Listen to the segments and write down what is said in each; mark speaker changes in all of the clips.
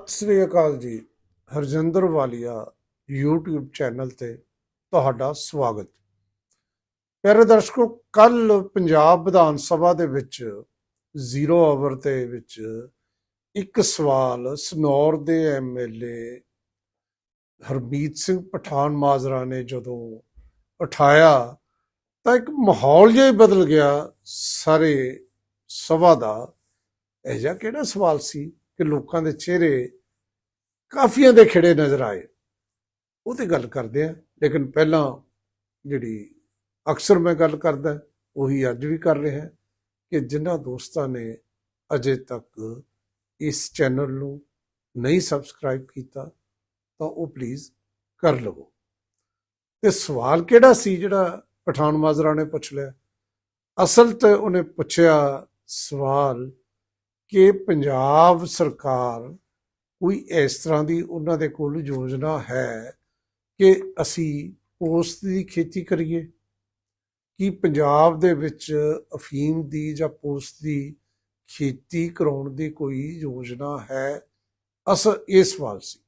Speaker 1: ਸਤਿ ਸ੍ਰੀ ਅਕਾਲ ਜੀ। ਹਰਜਿੰਦਰ ਵਾਲੀਆ YouTube channel ਤੇ ਤੁਹਾਡਾ ਸਵਾਗਤ। ਪਿਆਰੇ ਦਰਸ਼ਕੋ ਕੱਲ ਪੰਜਾਬ ਵਿਧਾਨ ਸਭਾ ਦੇ ਵਿੱਚ ਜ਼ੀਰੋ ਆਵਰ ਦੇ ਵਿੱਚ ਇੱਕ ਸਵਾਲ ਸਨੌਰ ਦੇ ਐਮਐਲਏ ਹਰਮੀਤ ਸਿੰਘ ਪਠਾਨ ਮਾਜਰਾ ਨੇ ਜਦੋਂ ਉਠਾਇਆ ਤਾਂ ਇੱਕ ਮਾਹੌਲ ਜਿਹਾ ਹੀ ਬਦਲ ਗਿਆ ਸਾਰੇ ਸਭਾ ਦਾ। ਇਹ ਜਿਹਾ ਕਿਹੜਾ ਸਵਾਲ ਸੀ? ਕਿ ਲੋਕਾਂ ਦੇ ਚਿਹਰੇ ਕਾਫੀਆਂ ਦੇ ਖਿੜੇ ਨਜ਼ਰ ਆਏ। ਉਹ ਤੇ ਗੱਲ ਕਰਦੇ ਆ, ਲੇਕਿਨ ਪਹਿਲਾਂ ਜਿਹੜੀ ਅਕਸਰ ਮੈਂ ਗੱਲ ਕਰਦਾ, ਉਹੀ ਅੱਜ ਵੀ ਕਰ ਰਿਹਾ ਕਿ ਜਿਨ੍ਹਾਂ ਦੋਸਤਾਂ ਨੇ ਅਜੇ ਤੱਕ ਇਸ ਚੈਨਲ ਨੂੰ ਨਹੀਂ ਸਬਸਕ੍ਰਾਈਬ ਕੀਤਾ, ਤਾਂ ਉਹ ਪਲੀਜ਼ ਕਰ ਲਵੋ। ਤੇ ਸਵਾਲ ਕਿਹੜਾ ਸੀ ਜਿਹੜਾ ਪਠਾਨ ਮਾਜਰਾ ਨੇ ਪੁੱਛ ਲਿਆ? ਅਸਲ ਤੇ ਉਹਨੇ ਪੁੱਛਿਆ ਸਵਾਲ ਕਿ ਪੰਜਾਬ ਸਰਕਾਰ ਕੋਈ ਇਸ ਤਰ੍ਹਾਂ ਦੀ ਉਹਨਾਂ ਦੇ ਕੋਲ ਯੋਜਨਾ ਹੈ ਕਿ ਅਸੀਂ ਪੋਸਤ ਦੀ ਖੇਤੀ ਕਰੀਏ? ਕਿ ਪੰਜਾਬ ਦੇ ਵਿੱਚ ਅਫੀਮ ਦੀ ਜਾਂ ਪੋਸਤ ਦੀ ਖੇਤੀ ਕਰਾਉਣ ਦੀ ਕੋਈ ਯੋਜਨਾ ਹੈ? ਅਸਲ ਇਹ ਸਵਾਲ ਸੀ।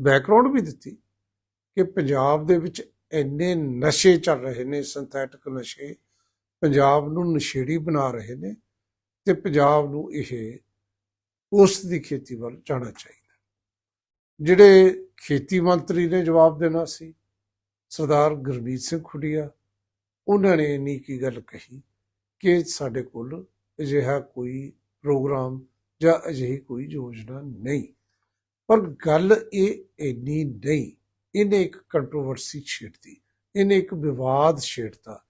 Speaker 1: ਬੈਕਗ੍ਰਾਉਂਡ ਵੀ ਦਿੱਤੀ ਕਿ ਪੰਜਾਬ ਦੇ ਵਿੱਚ ਇੰਨੇ ਨਸ਼ੇ ਚੱਲ ਰਹੇ ਨੇ ਸਿੰਥੈਟਿਕ ਨਸ਼ੇ, ਪੰਜਾਬ ਨੂੰ ਨਸ਼ੇੜੀ ਬਣਾ ਰਹੇ ਨੇ ਤੇ ਪੰਜਾਬ ਨੂੰ ਇਹ ਉਸ ਦੀ ਖੇਤੀ ਵੱਲ ਜਾਣਾ ਚਾਹੀਦਾ। ਜਿਹੜੇ ਖੇਤੀ ਮੰਤਰੀ ਨੇ ਜਵਾਬ ਦੇਣਾ ਸੀ, ਸਰਦਾਰ ਗੁਰਮੀਤ ਸਿੰਘ ਖੁੱਡੀਆ, ਉਹਨਾਂ ਨੇ ਇੰਨੀ ਕੀ ਗੱਲ ਕਹੀ ਕਿ ਸਾਡੇ ਕੋਲ ਅਜਿਹਾ ਕੋਈ ਪ੍ਰੋਗਰਾਮ ਜਾਂ ਅਜਿਹੀ ਕੋਈ ਯੋਜਨਾ ਨਹੀਂ। ਪਰ ਗੱਲ ਇਹ ਇੰਨੀ ਨਹੀਂ, ਇਹਨੇ ਇੱਕ ਕੰਟਰੋਵਰਸੀ ਛੇੜਤੀ, ਇਹਨੇ ਇੱਕ ਵਿਵਾਦ ਛੇੜਤਾ।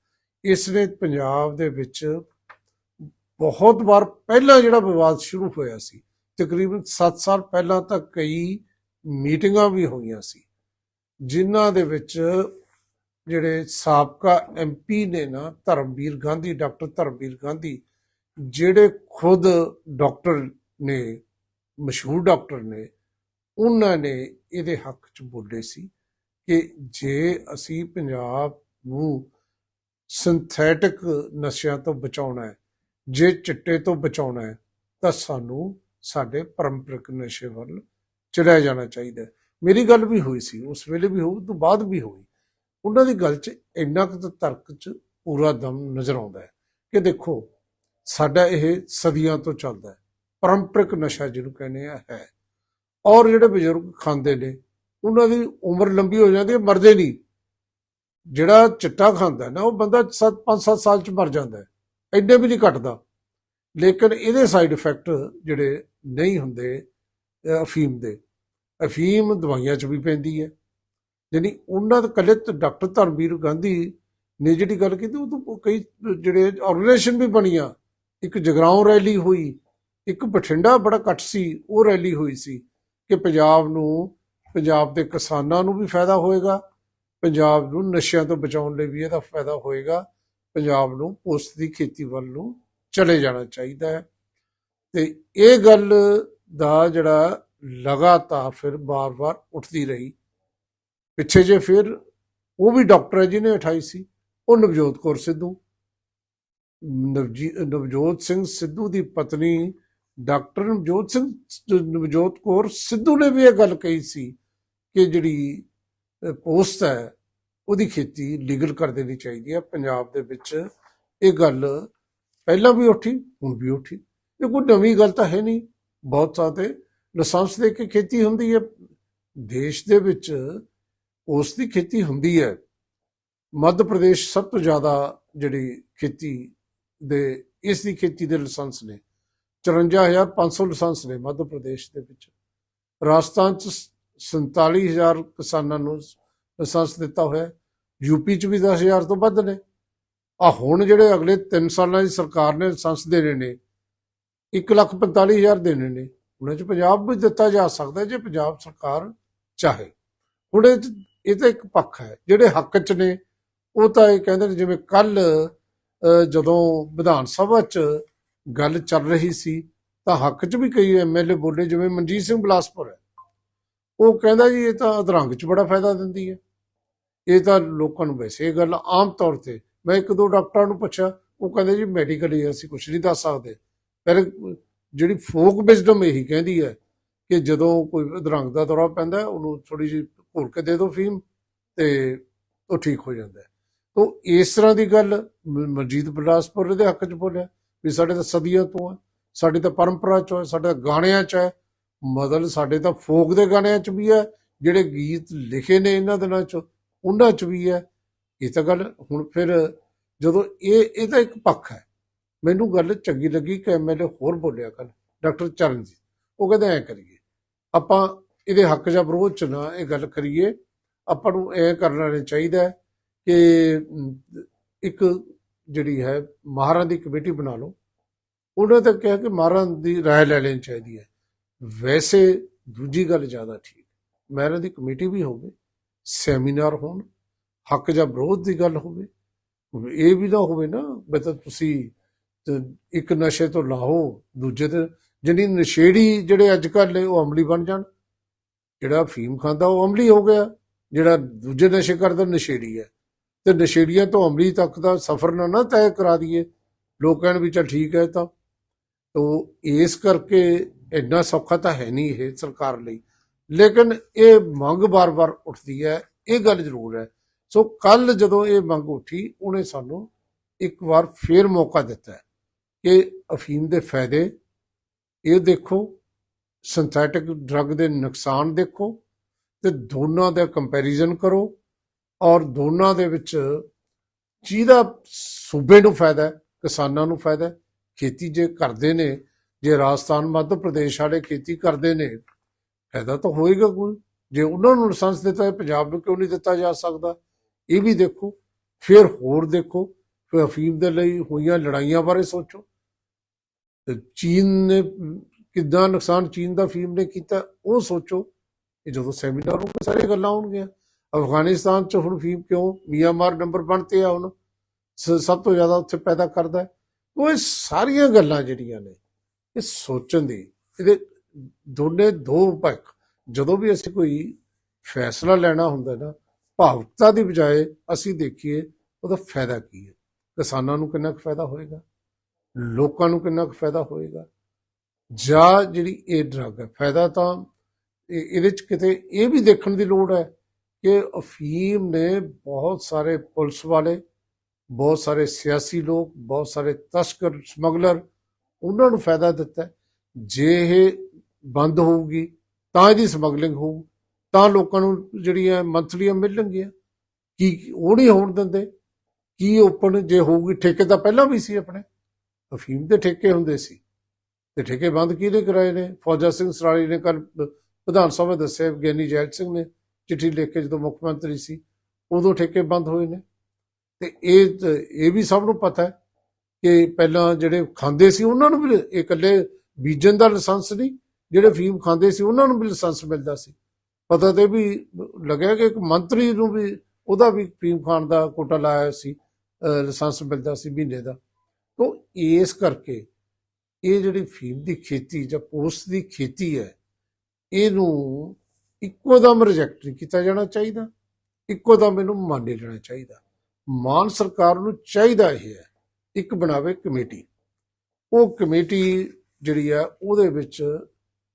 Speaker 1: ਇਸ ਨੇ ਪੰਜਾਬ ਦੇ ਵਿੱਚ ਬਹੁਤ ਵਾਰ ਪਹਿਲਾਂ ਜਿਹੜਾ ਵਿਵਾਦ ਸ਼ੁਰੂ ਹੋਇਆ ਸੀ ਤਕਰੀਬਨ 7 ਸਾਲ ਪਹਿਲਾਂ ਤੱਕ ਕਈ ਮੀਟਿੰਗਾਂ ਵੀ ਹੋਈਆਂ ਸੀ, ਜਿਨ੍ਹਾਂ ਦੇ ਵਿੱਚ ਜਿਹੜੇ ਸਾਬਕਾ ਐਮਪੀ ਨੇ ਨਾ ਧਰਮਵੀਰ ਗਾਂਧੀ, ਡਾਕਟਰ ਧਰਮਵੀਰ ਗਾਂਧੀ, ਜਿਹੜੇ ਖੁਦ ਡਾਕਟਰ ਨੇ, ਮਸ਼ਹੂਰ ਡਾਕਟਰ ਨੇ, ਉਹਨਾਂ ਨੇ ਇਹਦੇ ਹੱਕ 'ਚ ਬੋਲੇ ਸੀ ਕਿ ਜੇ ਅਸੀਂ ਪੰਜਾਬ ਨੂੰ ਸਿੰਥੈਟਿਕ ਨਸ਼ਿਆਂ ਤੋਂ ਬਚਾਉਣਾ ਹੈ, ਜੇ ਚਿੱਟੇ ਤੋਂ ਬਚਾਉਣਾ ਹੈ, ਤਾਂ ਸਾਨੂੰ ਸਾਡੇ ਪਰੰਪਰਿਕ ਨਸ਼ੇ ਵੱਲ ਚੜਿਆ ਜਾਣਾ ਚਾਹੀਦਾ ਮੇਰੀ ਗੱਲ ਵੀ ਹੋਈ ਸੀ, ਉਸ ਵੇਲੇ ਵੀ ਹੋਈ ਤੋਂ ਬਾਅਦ ਵੀ ਹੋਈ। ਉਹਨਾਂ ਦੀ ਗੱਲ 'ਚ ਇੰਨਾ ਕੁ ਤਰਕ 'ਚ ਪੂਰਾ ਦਮ ਨਜ਼ਰ ਆਉਂਦਾ ਹੈ ਕਿ ਦੇਖੋ, ਸਾਡਾ ਇਹ ਸਦੀਆਂ ਤੋਂ ਚੱਲਦਾ ਹੈ, ਪਰੰਪਰਿਕ ਨਸ਼ਾ ਜਿਹਨੂੰ ਕਹਿੰਦੇ ਆ, ਹੈ। ਔਰ ਜਿਹੜੇ ਬਜ਼ੁਰਗ ਖਾਂਦੇ ਨੇ, ਉਹਨਾਂ ਦੀ ਉਮਰ ਲੰਬੀ ਹੋ ਜਾਂਦੀ ਹੈ, ਮਰਦੇ ਨਹੀਂ। ਜਿਹੜਾ ਚਿੱਟਾ ਖਾਂਦਾ ਨਾ, ਉਹ ਬੰਦਾ 7 5-7 ਸਾਲ 'ਚ ਮਰ ਜਾਂਦਾ ਹੈ, ਇੰਨੇ ਵੀ ਨਹੀਂ ਘਟਦਾ। ਲੇਕਿਨ ਇਹਦੇ ਸਾਈਡ ਇਫੈਕਟ ਜਿਹੜੇ ਨਹੀਂ ਹੁੰਦੇ ਅਫੀਮ ਦੇ। ਅਫੀਮ ਦਵਾਈਆਂ 'ਚ ਵੀ ਪੈਂਦੀ ਹੈ। ਯਾਨੀ ਉਹਨਾਂ ਦੇ ਕੱਲੇ ਡਾਕਟਰ ਧਰਮਵੀਰ ਗਾਂਧੀ ਨੇ ਜਿਹੜੀ ਗੱਲ ਕੀਤੀ, ਉਹ ਤੋਂ ਕਈ ਜਿਹੜੇ ਆਰਗੇਨਾਈਜੇਸ਼ਨ ਵੀ ਬਣੀਆਂ, ਇੱਕ ਜਗਰਾਉਂ ਰੈਲੀ ਹੋਈ, ਇੱਕ ਬਠਿੰਡਾ ਬੜਾ ਇਕੱਠ ਸੀ, ਉਹ ਰੈਲੀ ਹੋਈ ਸੀ ਕਿ ਪੰਜਾਬ ਨੂੰ, ਪੰਜਾਬ ਦੇ ਕਿਸਾਨਾਂ ਨੂੰ ਵੀ ਫਾਇਦਾ ਹੋਏਗਾ, ਪੰਜਾਬ ਨੂੰ ਨਸ਼ਿਆਂ ਤੋਂ ਬਚਾਉਣ ਲਈ ਵੀ ਇਹਦਾ ਫਾਇਦਾ ਹੋਏਗਾ, ਪੰਜਾਬ ਨੂੰ ਪੋਸਤ ਦੀ ਖੇਤੀ ਵੱਲ ਨੂੰ ਚਲੇ ਜਾਣਾ ਚਾਹੀਦਾ ਹੈ। ਤੇ ਇਹ ਗੱਲ ਦਾ ਜਿਹੜਾ ਲਗਾਤਾਰ ਫਿਰ ਬਾਰ-ਬਾਰ ਉੱਠਦੀ ਰਹੀ। ਪਿੱਛੇ ਜੇ ਫਿਰ ਉਹ ਵੀ ਡਾਕਟਰ ਹੈ ਜਿਹਨੇ ਉਠਾਈ ਸੀ, ਉਹ ਨਵਜੋਤ ਕੌਰ ਸਿੱਧੂ। ਨਵਜੀ- ਨਵਜੋਤ ਸਿੰਘ ਸਿੱਧੂ ਦੀ ਪਤਨੀ ਡਾਕਟਰ ਨਵਜੋਤ ਸਿੰਘ, ਨਵਜੋਤ ਕੌਰ ਸਿੱਧੂ ਨੇ ਵੀ ਇਹ ਗੱਲ ਕਹੀ ਸੀ ਕਿ ਜਿਹੜੀ ਪੋਸਟ ਹੈ, ਉਹਦੀ ਖੇਤੀ ਲੀਗਲ ਕਰ ਦੇਣੀ ਚਾਹੀਦੀ ਹੈ। ਪੰਜਾਬ ਦੇ ਵਿੱਚ ਇਹ ਗੱਲ ਪਹਿਲਾਂ ਵੀ ਉੱਠੀ, ਹੁਣ ਵੀ ਉੱਠੀ। ਇਹ ਕੋਈ ਨਵੀਂ ਗੱਲ ਤਾਂ ਹੈ ਨਹੀਂ। ਬਹੁਤ ਸਾਰੇ ਲਾਇਸੈਂਸ ਦੇ ਕੇ ਖੇਤੀ ਹੁੰਦੀ ਹੈ। ਦੇਸ਼ ਦੇ ਵਿੱਚ ਉਸ ਦੀ ਖੇਤੀ ਹੁੰਦੀ ਹੈ। ਮੱਧ ਪ੍ਰਦੇਸ਼ ਸਭ ਤੋਂ ਜ਼ਿਆਦਾ ਜਿਹੜੀ ਖੇਤੀ ਦੇ, ਇਸ ਦੀ ਖੇਤੀ ਦੇ ਲਾਇਸੈਂਸ ਨੇ। 54500 ਲਾਇਸੈਂਸ ਨੇ ਮੱਧ ਪ੍ਰਦੇਸ਼ ਦੇ ਵਿੱਚ। ਰਾਜਸਥਾਨ ਚ 47000 ਕਿਸਾਨਾਂ ਨੂੰ ਲਾਇਸੈਂਸ ਦਿੱਤਾ ਹੋਇਆ ਹੈ। ਯੂਪੀ ਚ ਵੀ 10000 ਤੋਂ ਵੱਧ ਨੇ। ਆ ਹੁਣ ਜਿਹੜੇ ਅਗਲੇ 3 ਸਾਲਾਂ ਦੀ ਸਰਕਾਰ ਨੇ ਲਾਇਸੈਂਸ ਦੇਣੇ ਨੇ 145000 ਦੇਣੇ ਨੇ ਉਹਨਾਂ ਚ ਪੰਜਾਬ ਵੀ ਦਿੱਤਾ ਜਾ ਸਕਦਾ ਜੇ ਪੰਜਾਬ ਸਰਕਾਰ ਚਾਹੇ। ਹੁਣ ਇਹ ਇਹ ਤਾਂ ਇੱਕ ਪੱਖ ਹੈ, ਜਿਹੜੇ ਹੱਕ ਚ ਨੇ, ਉਹ ਤਾਂ ਇਹ ਕਹਿੰਦੇ ਨੇ ਜਿਵੇਂ ਕੱਲ ਜਦੋਂ ਵਿਧਾਨ ਸਭਾ ਚ ਗੱਲ ਚੱਲ ਰਹੀ ਸੀ, ਤਾਂ ਹੱਕ ਚ ਵੀ ਕਈ ਐਮਐਲਏ ਬੋਲੇ, ਜਿਵੇਂ ਮਨਜੀਤ ਸਿੰਘ ਬਲਾਸਪੁਰ ਹੈ। ਉਹ ਕਹਿੰਦਾ ਜੀ ਇਹ ਤਾਂ ਅਧਰੰਗ ਚ ਬੜਾ ਫਾਇਦਾ ਦਿੰਦੀ ਹੈ। ਇਹ ਤਾਂ ਲੋਕਾਂ ਨੂੰ ਵੈਸੇ ਇਹ ਗੱਲ ਆਮ ਤੌਰ ਤੇ ਮੈਂ ਇੱਕ ਦੋ ਡਾਕਟਰਾਂ ਨੂੰ ਪੁੱਛਿਆ, ਉਹ ਕਹਿੰਦੇ ਜੀ ਮੈਡੀਕਲੀ ਅਸੀਂ ਕੁਝ ਨਹੀਂ ਦੱਸ ਸਕਦੇ। ਪਰ ਜਿਹੜੀ ਫੋਕ ਵਿਜ਼ਡਮ ਇਹੀ ਕਹਿੰਦੀ ਹੈ ਕਿ ਜਦੋਂ ਕੋਈ ਰੰਗ ਦਾ ਦੌਰਾ ਪੈਂਦਾ, ਉਹਨੂੰ ਥੋੜੀ ਜਿਹੀ ਘੋਲ ਕੇ ਦੇ ਦਿਓ ਫੀਮ ਤੇ ਉਹ ਠੀਕ ਹੋ ਜਾਂਦਾ ਹੈ। ਇਸ ਤਰ੍ਹਾਂ ਦੀ ਗੱਲ ਮਨਜੀਤ ਬਲਾਸਪੁਰ ਦੇ ਹੱਕ 'ਚ ਬੋਲਿਆ ਵੀ ਸਾਡੇ ਤਾਂ ਸਦੀਆਂ ਤੋਂ ਹੈ, ਸਾਡੀ ਤਾਂ ਪਰੰਪਰਾ 'ਚ ਹੈ, ਸਾਡੇ ਤਾਂ ਗਾਣਿਆਂ 'ਚ ਹੈ, ਮਤਲਬ ਸਾਡੇ ਤਾਂ ਫੋਕ ਦੇ ਗਾਣਿਆਂ 'ਚ ਵੀ ਹੈ, ਜਿਹੜੇ ਗੀਤ ਲਿਖੇ ਨੇ ਇਹਨਾਂ ਦਿਨਾਂ 'ਚ, ਉਹਨਾਂ 'ਚ ਵੀ ਹੈ। ਇਹ ਤਾਂ ਗੱਲ ਹੁਣ ਫਿਰ ਜਦੋਂ ਇਹ ਇਹ ਤਾਂ ਇੱਕ ਪੱਖ ਹੈ ਮੈਨੂੰ ਗੱਲ ਚੰਗੀ ਲੱਗੀ ਕਿ ਐਮਐਲਏ ਹੋਰ ਬੋਲਿਆ ਕੱਲ ਡਾਕਟਰ ਚਰਨਜੀਤ ਉਹ ਕਹਿੰਦੇ ਐ ਕਰੀਏ ਆਪਾਂ ਇਹਦੇ ਹੱਕ ਜਾਂ ਵਿਰੋਧ ਚ ਨਾ ਇਹ ਗੱਲ ਕਰੀਏ ਆਪਾਂ ਨੂੰ ਐ ਕਰਨਾ ਨਹੀਂ ਚਾਹੀਦਾ ਹੈ ਕਿ ਅਮ, ਇੱਕ ਜਿਹੜੀ ਹੈ ਮਹਾਰਾਂ ਦੀ ਕਮੇਟੀ ਬਣਾ ਲਓ ਉਹਨਾਂ ਤਾਂ ਕਿਹਾ ਕਿ ਮਹਾਰਾਂ ਦੀ رائے ਲੈ ਲੈਣੀ ਚਾਹੀਦੀ ਹੈ ਵੈਸੇ ਦੂਜੀ ਗੱਲ ਜ਼ਿਆਦਾ ਠੀਕ ਮਹਾਰਾਂ ਦੀ ਕਮੇਟੀ ਵੀ ਹੋਵੇ ਸੈਮੀਨਾਰ ਹੋਣ ਹੱਕ ਜਾਂ ਵਿਰੋਧ ਦੀ ਗੱਲ ਹੋਵੇ ਇਹ ਵੀ ਤਾਂ ਹੋਵੇ ਨਾ ਵੀ ਤਾਂ ਤੁਸੀਂ ਇੱਕ ਨਸ਼ੇ ਤੋਂ ਲਾਹੋ, ਦੂਜੇ ਤੇ ਜਿਹੜੀ ਨਸ਼ੇੜੀ ਜਿਹੜੇ ਅੱਜ ਕੱਲ੍ਹ ਉਹ ਅਮਲੀ ਬਣ ਜਾਣ। ਜਿਹੜਾ ਫੀਮ ਖਾਂਦਾ, ਉਹ ਅਮਲੀ ਹੋ ਗਿਆ। ਜਿਹੜਾ ਦੂਜੇ ਨਸ਼ੇ ਕਰਦਾ, ਨਸ਼ੇੜੀ ਹੈ। ਤੇ ਨਸ਼ੇੜੀਆਂ ਤੋਂ ਅਮਲੀ ਤੱਕ ਦਾ ਸਫ਼ਰ ਨਾ ਨਾ ਤੈਅ ਕਰਾ ਦਈਏ। ਲੋਕ ਕਹਿਣ ਵੀ ਚੱਲ ਠੀਕ ਹੈ ਤਾਂ। ਤੋ ਇਸ ਕਰਕੇ ਇੰਨਾ ਸੌਖਾ ਤਾਂ ਹੈ ਨਹੀਂ ਇਹ ਸਰਕਾਰ ਲਈ। ਲੇਕਿਨ ਇਹ ਮੰਗ ਬਾਰ-ਬਾਰ ਉੱਠਦੀ ਹੈ, ਇਹ ਗੱਲ ਜ਼ਰੂਰ ਹੈ ਸੋ ਕੱਲ ਜਦੋਂ ਇਹ ਮੰਗ ਉੱਠੀ, ਉਹਨੇ ਸਾਨੂੰ ਇੱਕ ਵਾਰ ਫੇਰ ਮੌਕਾ ਦਿੱਤਾ ਹੈ ਕਿ ਅਫੀਮ ਦੇ ਫਾਇਦੇ ਇਹ ਦੇਖੋ ਸਿੰਥੈਟਿਕ ਡਰੱਗ ਦੇ ਨੁਕਸਾਨ ਦੇਖੋ ਤੇ ਦੋਨਾਂ ਦਾ ਕੰਪੈਰੀਜ਼ਨ ਕਰੋ ਔਰ ਦੋਨਾਂ ਦੇ ਵਿੱਚ ਜਿਹਦਾ ਸੂਬੇ ਨੂੰ ਫਾਇਦਾ ਕਿਸਾਨਾਂ ਨੂੰ ਫਾਇਦਾ ਖੇਤੀ ਜੇ ਕਰਦੇ ਨੇ, ਜੇ ਰਾਜਸਥਾਨ, ਮੱਧ ਪ੍ਰਦੇਸ਼ ਵਾਲੇ ਖੇਤੀ ਕਰਦੇ ਨੇ, ਫਾਇਦਾ ਤਾਂ ਹੋਏਗਾ ਕੋਈ। ਜੇ ਉਹਨਾਂ ਨੂੰ ਲਾਇਸੈਂਸ ਦਿੱਤਾ ਪੰਜਾਬ ਨੂੰ ਕਿਉਂ ਨਹੀਂ ਦਿੱਤਾ ਜਾ ਸਕਦਾ? ਇਹ ਵੀ ਦੇਖੋ, ਫਿਰ ਹੋਰ ਦੇਖੋ, ਫਿਰ ਅਫੀਮ ਦੇ ਲਈ ਹੋਈਆਂ ਲੜਾਈਆਂ ਬਾਰੇ ਸੋਚੋ। ਚੀਨ ਨੇ, ਕਿੱਦਾਂ ਨੁਕਸਾਨ ਚੀਨ ਦਾ ਫੀਮ ਨੇ ਕੀਤਾ, ਉਹ ਸੋਚੋ। ਇਹ ਜਦੋਂ ਸੈਮੀਨਾਰ ਹੋਊਗਾ ਸਾਰੇ ਗੱਲਾਂ ਹੋਣਗੀਆਂ। ਅਫਗਾਨਿਸਤਾਨ ਚ ਹੁਣ ਅਫੀਮ ਕਿਉਂ ਮਿਆਂਮਾਰ ਨੰਬਰ 1 ਤੇ ਆ ਹੁਣ? ਸਭ ਤੋਂ ਜ਼ਿਆਦਾ ਉੱਥੇ ਪੈਦਾ ਕਰਦਾ ਹੈ। ਉਹ ਇਹ ਸਾਰੀਆਂ ਗੱਲਾਂ ਜਿਹੜੀਆਂ ਨੇ, ਇਹ ਸੋਚਣ ਦੀ, ਇਹਦੇ ਦੋਨੇ ਦੋ ਪੱਖ। ਜਦੋਂ ਵੀ ਅਸੀਂ ਕੋਈ ਫੈਸਲਾ ਲੈਣਾ ਹੁੰਦਾ ਨਾ ਭਾਵੁਕਤਾ ਦੀ ਬਜਾਏ ਅਸੀਂ ਦੇਖੀਏ, ਉਹਦਾ ਫਾਇਦਾ ਕੀ ਹੈ? ਕਿਸਾਨਾਂ ਨੂੰ ਕਿੰਨਾ ਕੁ ਫਾਇਦਾ ਹੋਏਗਾ? ਲੋਕਾਂ ਨੂੰ ਕਿੰਨਾ ਕੁ ਫਾਇਦਾ ਹੋਏਗਾ? ਜਾਂ ਜਿਹੜੀ ਇਹ ਡਰੱਗ ਹੈ, ਫਾਇਦਾ ਤਾਂ ਇਹਦੇ ਚ ਕਿਤੇ ਇਹ ਵੀ ਦੇਖਣ ਦੀ ਲੋੜ ਹੈ ਕਿ ਅਫੀਮ ਨੇ ਬਹੁਤ ਸਾਰੇ ਪੁਲਿਸ ਵਾਲੇ, ਬਹੁਤ ਸਾਰੇ ਸਿਆਸੀ ਲੋਕ, ਬਹੁਤ ਸਾਰੇ ਤਸਕਰ, ਸਮਗਲਰ ਉਹਨਾਂ ਨੂੰ ਫਾਇਦਾ ਦਿੱਤਾ ਜੇ ਇਹ ਬੰਦ ਹੋਊਗੀ, ਤਾਂ ਇਹਦੀ ਸਮਗਲਿੰਗ ਹੋਊ ਤਾਂ ਲੋਕਾਂ ਨੂੰ ਜਿਹੜੀਆਂ ਮੰਥਲੀਆਂ ਮਿਲਣਗੀਆਂ, ਕੀ ਉਹ ਨਹੀਂ ਹੋਣ ਦਿੰਦੇ? ਕੀ ਓਪਨ ਜੇ ਹੋਊਗੀ, ਠੇਕੇ ਤਾਂ ਪਹਿਲਾਂ ਵੀ ਸੀ ਆਪਣੇ। ਅਫੀਮ ਦੇ ਠੇਕੇ ਹੁੰਦੇ ਸੀ। ਤੇ ਠੇਕੇ ਬੰਦ ਕਿਹਦੇ ਕਰਾਏ ਨੇ? ਫੌਜਾ ਸਿੰਘ ਸਰਾਲੀ ਨੇ ਕੱਲ ਵਿਧਾਨ ਸਭਾ ਦੱਸਿਆ, ਗਿਆਨੀ ਜੈਲ ਸਿੰਘ ਨੇ ਚਿੱਠੀ ਲਿਖ ਕੇ ਜਦੋਂ ਮੁੱਖ ਮੰਤਰੀ ਸੀ, ਉਦੋਂ ਠੇਕੇ ਬੰਦ ਹੋਏ ਨੇ। ਤੇ ਇਹ ਇਹ ਵੀ ਸਭ ਨੂੰ ਪਤਾ ਹੈ ਕਿ ਪਹਿਲਾਂ ਜਿਹੜੇ ਖਾਂਦੇ ਸੀ, ਉਹਨਾਂ ਨੂੰ ਵੀ ਇਹ ਇਕੱਲੇ ਬੀਜਣ ਦਾ ਲਾਇਸੈਂਸ ਨਹੀਂ, ਜਿਹੜੇ ਫੀਮ ਖਾਂਦੇ ਸੀ, ਉਹਨਾਂ ਨੂੰ ਵੀ ਲਾਇਸੈਂਸ ਮਿਲਦਾ ਸੀ। ਪਤਾ ਤੇ ਵੀ ਲੱਗਿਆ ਕਿ ਇੱਕ ਮੰਤਰੀ ਨੂੰ ਵੀ ਉਹਦਾ ਵੀ ਫੀਮ ਖਾਣ ਦਾ ਕੋਟਾ ਲਾਇਆ ਸੀ ਲਾਇਸੈਂਸ ਮਿਲਦਾ ਸੀ ਮਹੀਨੇ ਦਾ। ਤੋਂ ਇਸ ਕਰਕੇ ਇਹ ਜਿਹੜੀ ਫੀਮ ਦੀ ਖੇਤੀ ਜਾਂ ਪੋਸਟ ਦੀ ਖੇਤੀ ਹੈ, ਇਹਨੂੰ ਇੱਕੋ ਦਮ ਰਿਜੈਕਟ ਨਹੀਂ ਕੀਤਾ ਜਾਣਾ ਚਾਹੀਦਾ। ਇੱਕੋ ਦਮ ਇਹਨੂੰ ਮੰਨ ਨਹੀਂ ਲੈਣਾ ਚਾਹੀਦਾ। ਮਾਨ ਸਰਕਾਰ ਨੂੰ ਚਾਹੀਦਾ ਇਹ ਹੈ, ਇੱਕ ਬਣਾਵੇ ਕਮੇਟੀ। ਉਹ ਕਮੇਟੀ ਜਿਹੜੀ ਆ ਉਹਦੇ ਵਿੱਚ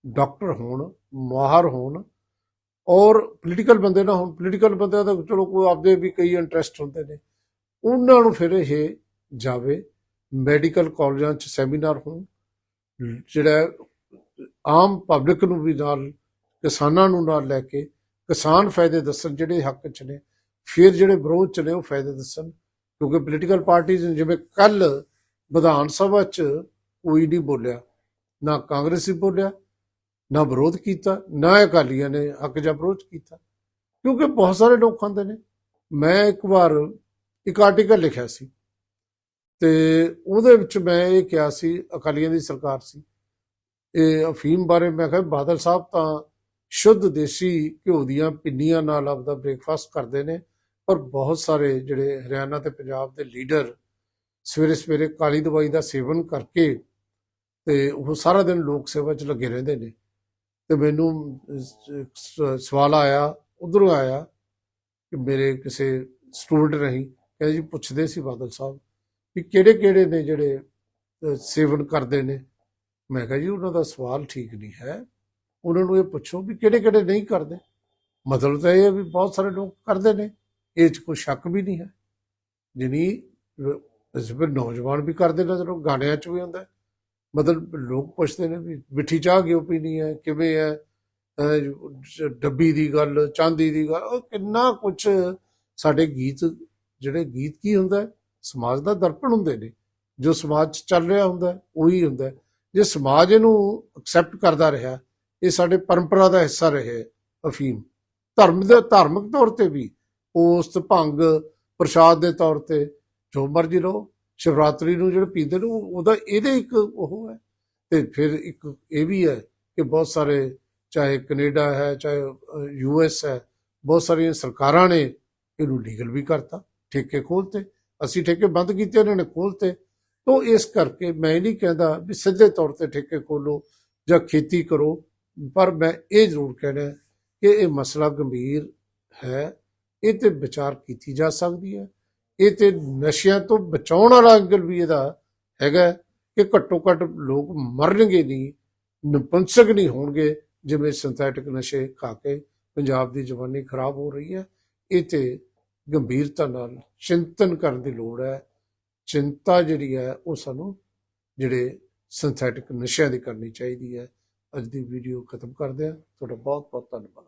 Speaker 1: ਡਾਕਟਰ ਹੋਣ, ਮਾਹਰ ਹੋਣ ਔਰ ਪੋਲੀਟੀਕਲ ਬੰਦੇ ਨਾ ਹੁਣ ਪੋਲੀਟੀਕਲ ਬੰਦੇ ਦਾ ਚਲੋ ਕੋਈ ਆਪਦੇ ਵੀ ਕਈ ਇੰਟਰਸਟ ਹੁੰਦੇ ਨੇ, ਉਹਨਾਂ ਨੂੰ ਫਿਰ ਇਹ ਜਾਵੇ ਮੈਡੀਕਲ ਕਾਲਜਾਂ 'ਚ ਸੈਮੀਨਾਰ ਹੋਣ, ਜਿਹੜਾ ਆਮ ਪਬਲਿਕ ਨੂੰ ਵੀ ਨਾਲ, ਕਿਸਾਨਾਂ ਨੂੰ ਨਾਲ ਲੈ ਕੇ ਕਿਸਾਨ ਫਾਇਦੇ ਦੱਸਣ ਜਿਹੜੇ ਹੱਕ 'ਚ ਨੇ, ਫਿਰ ਜਿਹੜੇ ਵਿਰੋਧ 'ਚ ਨੇ ਉਹ ਫਾਇਦੇ ਦੱਸਣ, ਕਿਉਂਕਿ ਪੋਲੀਟੀਕਲ ਪਾਰਟੀਆਂ ਜਿਵੇਂ ਕੱਲ ਵਿਧਾਨ ਸਭਾ 'ਚ ਕੋਈ ਨਹੀਂ ਬੋਲਿਆ, ਨਾ ਕਾਂਗਰਸੀ ਬੋਲਿਆ ਨਾ ਵਿਰੋਧ ਕੀਤਾ, ਨਾ ਅਕਾਲੀਆਂ ਨੇ ਹੱਕ ਜਾਂ ਵਿਰੋਧ ਕੀਤਾ। ਕਿਉਂਕਿ ਬਹੁਤ ਸਾਰੇ ਲੋਕ ਖਾਂਦੇ ਨੇ। ਮੈਂ ਇੱਕ ਵਾਰ ਇੱਕ ਆਰਟੀਕਲ ਲਿਖਿਆ ਸੀ ਤੇ ਉਹਦੇ ਵਿੱਚ ਮੈਂ ਇਹ ਕਿਹਾ ਸੀ, ਅਕਾਲੀਆਂ ਦੀ ਸਰਕਾਰ ਸੀ। ਇਹ ਅਫੀਮ ਬਾਰੇ ਮੈਂ ਕਿਹਾ, ਬਾਦਲ ਸਾਹਿਬ ਤਾਂ ਸ਼ੁੱਧ ਦੇਸੀ ਘਿਓ ਦੀਆਂ ਪਿੰਨੀਆਂ ਨਾਲ ਆਪਦਾ ਬ੍ਰੇਕਫਾਸਟ ਕਰਦੇ ਨੇ, ਪਰ ਬਹੁਤ ਸਾਰੇ ਜਿਹੜੇ ਹਰਿਆਣਾ ਤੇ ਪੰਜਾਬ ਦੇ ਲੀਡਰ ਸਵੇਰੇ ਸਵੇਰੇ ਕਾਲੀ ਦਵਾਈ ਦਾ ਸੇਵਨ ਕਰਕੇ ਤੇ ਉਹ ਸਾਰਾ ਦਿਨ ਲੋਕ ਸੇਵਾ 'ਚ ਲੱਗੇ ਰਹਿੰਦੇ ਨੇ। ਤੇ ਮੈਨੂੰ ਸਵਾਲ ਆਇਆ, ਉਧਰੋਂ ਆਇਆ ਕਿ ਮੇਰੇ ਕਿਸੇ ਸਟੂਡੈਂਟ ਨਹੀਂ ਕਹਿੰਦੇ ਜੀ ਪੁੱਛਦੇ ਸੀ ਬਾਦਲ ਸਾਹਿਬ ਵੀ ਕਿਹੜੇ ਕਿਹੜੇ ਨੇ ਜਿਹੜੇ ਸੇਵਨ ਕਰਦੇ ਨੇ। ਮੈਂ ਕਿਹਾ ਜੀ ਉਹਨਾਂ ਦਾ ਸਵਾਲ ਠੀਕ ਨਹੀਂ ਹੈ। ਉਹਨਾਂ ਨੂੰ ਇਹ ਪੁੱਛੋ ਵੀ ਕਿਹੜੇ ਕਿਹੜੇ ਨਹੀਂ ਕਰਦੇ। ਮਤਲਬ ਤਾਂ ਇਹ ਹੈ ਵੀ ਬਹੁਤ ਸਾਰੇ ਲੋਕ ਕਰਦੇ ਨੇ। ਇਹ 'ਚ ਕੋਈ ਸ਼ੱਕ ਵੀ ਨਹੀਂ ਹੈ। ਜਿਨੀ ਅਸੀਂ ਨੌਜਵਾਨ ਵੀ ਕਰਦੇ ਨਜ਼ਰ ਆਉਂ ਗਾਣਿਆਂ 'ਚ ਵੀ ਹੁੰਦਾ ਮਤਲਬ ਲੋਕ ਪੁੱਛਦੇ ਨੇ ਵੀ ਮਿੱਠੀ ਚਾਹ ਕਿਉਂ ਪੀਣੀ ਹੈ, ਕਿਵੇਂ ਹੈ? ਡੱਬੀ ਦੀ ਗੱਲ, ਚਾਂਦੀ ਦੀ ਗੱਲ, ਉਹ ਕਿੰਨਾ ਕੁਝ ਸਾਡੇ ਗੀਤ, ਜਿਹੜੇ ਗੀਤ ਕੀ ਹੁੰਦਾ ਸਮਾਜ ਦਾ ਦਰਪਣ ਹੁੰਦੇ ਨੇ। ਜੋ ਸਮਾਜ 'ਚ ਚੱਲ ਰਿਹਾ ਹੁੰਦਾ ਉਹੀ ਹੁੰਦਾ ਜੇ ਸਮਾਜ ਇਹਨੂੰ ਐਕਸੈਪਟ ਕਰਦਾ ਰਿਹਾ, ਇਹ ਸਾਡੇ ਪਰੰਪਰਾ ਦਾ ਹਿੱਸਾ ਰਹੇ, ਅਫੀਮ। ਧਰਮ ਦੇ, ਧਾਰਮਿਕ ਤੌਰ ਤੇ ਵੀ, ਪੋਸਤ ਭੰਗ, ਪ੍ਰਸ਼ਾਦ ਦੇ ਤੌਰ ਤੇ, ਜੋ ਮਰਜ਼ੀ ਲਓ ਸ਼ਿਵਰਾਤਰੀ ਨੂੰ ਜਿਹੜੇ ਪੀਂਦੇ ਨੇ ਉਹਦਾ ਇਹਦੇ ਇੱਕ ਉਹ ਹੈ। ਤੇ ਫਿਰ ਇੱਕ ਇਹ ਵੀ ਹੈ ਕਿ ਬਹੁਤ ਸਾਰੇ, ਚਾਹੇ ਕੈਨੇਡਾ ਹੈ, ਚਾਹੇ ਯੂ ਐਸ ਹੈ, ਬਹੁਤ ਸਾਰੀਆਂ ਸਰਕਾਰਾਂ ਨੇ ਇਹਨੂੰ ਲੀਗਲ ਵੀ ਕਰਤਾ, ਠੇਕੇ ਖੋਲਤੇ ਅਸੀਂ ਠੇਕੇ ਬੰਦ ਕੀਤੇ, ਉਹਨਾਂ ਨੇ ਖੋਲਤੇ ਤੋਂ। ਇਸ ਕਰਕੇ ਮੈਂ ਇਹ ਨਹੀਂ ਕਹਿੰਦਾ ਵੀ ਸਿੱਧੇ ਤੌਰ ਤੇ ਠੇਕੇ ਖੋਲੋ ਜਾਂ ਖੇਤੀ ਕਰੋ, ਪਰ ਮੈਂ ਇਹ ਜ਼ਰੂਰ ਕਹਿਣਾ ਕਿ ਇਹ ਮਸਲਾ ਗੰਭੀਰ ਹੈ। ਇਹ ਤੇ ਵਿਚਾਰ ਕੀਤੀ ਜਾ ਸਕਦੀ ਹੈ। ਇਹ ਤੇ ਨਸ਼ਿਆਂ ਤੋਂ ਬਚਾਉਣ ਵਾਲਾ ਐਂਗਲ ਵੀ ਇਹਦਾ ਹੈਗਾ ਕਿ ਘੱਟੋ ਘੱਟ ਲੋਕ ਮਰਨਗੇ ਨਹੀਂ, ਨਪੁੰਸਕ ਨਹੀਂ ਹੋਣਗੇ, ਜਿਵੇਂ ਸਿੰਥੈਟਿਕ ਨਸ਼ੇ ਖਾ ਕੇ ਪੰਜਾਬ ਦੀ ਜਵਾਨੀ ਖਰਾਬ ਹੋ ਰਹੀ ਹੈ। ਇਹ ਤੇ ਗੰਭੀਰਤਾ ਨਾਲ ਚਿੰਤਨ ਕਰਨ ਦੀ ਲੋੜ ਹੈ। ਚਿੰਤਾ ਜਿਹੜੀ ਹੈ, ਉਹ ਸਾਨੂੰ ਜਿਹੜੇ ਸਿੰਥੈਟਿਕ ਨਸ਼ਿਆਂ ਦੀ ਕਰਨੀ ਚਾਹੀਦੀ ਹੈ। ਅੱਜ ਦੀ ਵੀਡੀਓ ਖਤਮ ਕਰਦੇ ਹਾਂ। ਤੁਹਾਡਾ ਬਹੁਤ ਬਹੁਤ ਧੰਨਵਾਦ।